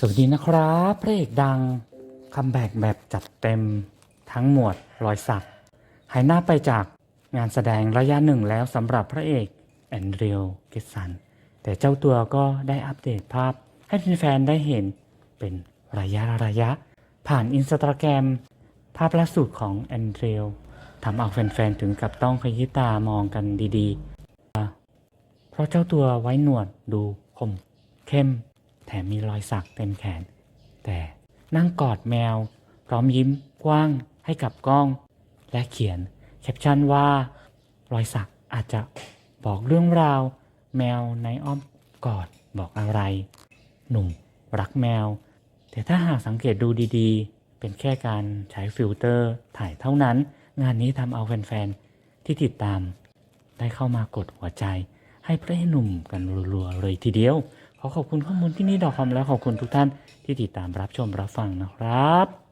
สวัสดีนะครับพระเอกดังคัมแบ็กแบบจัดเต็มทั้งหมวดรอยสัก หายหน้าไปจากงานแสดงระยะหนึ่งแล้วสำหรับพระเอกแอนเดรียลเกตสัน แต่เจ้าตัวก็ได้อัปเดตภาพ ให้แฟนๆได้เห็นเป็นระยะระยะ ผ่านอินสตาแกรมภาพล่าสุดของแอนเดรียลทำเอาแฟนๆถึงกับต้องขยี้ตามองกันดีๆ เพราะเจ้าตัวไว้หนวดดูคมเข้ม แถมมีรอยสักเต็มแขน แต่นั่งกอดแมว พร้อมยิ้มกว้างให้กับกล้อง และเขียนแคปชั่นว่า รอยสักอาจจะบอกเรื่องราว แมวในอ้อมกอดบอกอะไร หนุ่มรักแมว แต่ถ้าหากสังเกตดูดีๆ เป็นแค่การใช้ฟิลเตอร์ถ่ายเท่านั้น งานนี้ทำเอาแฟนๆ ที่ติดตาม ได้เข้ามากดหัวใจ ให้พระเอกหนุ่มกันรัวๆเลยทีเดียว ขอขอบคุณข้อมูลที่นี่ดอกคอมและขอบคุณทุกท่านที่ติดตามรับชมรับฟังนะครับ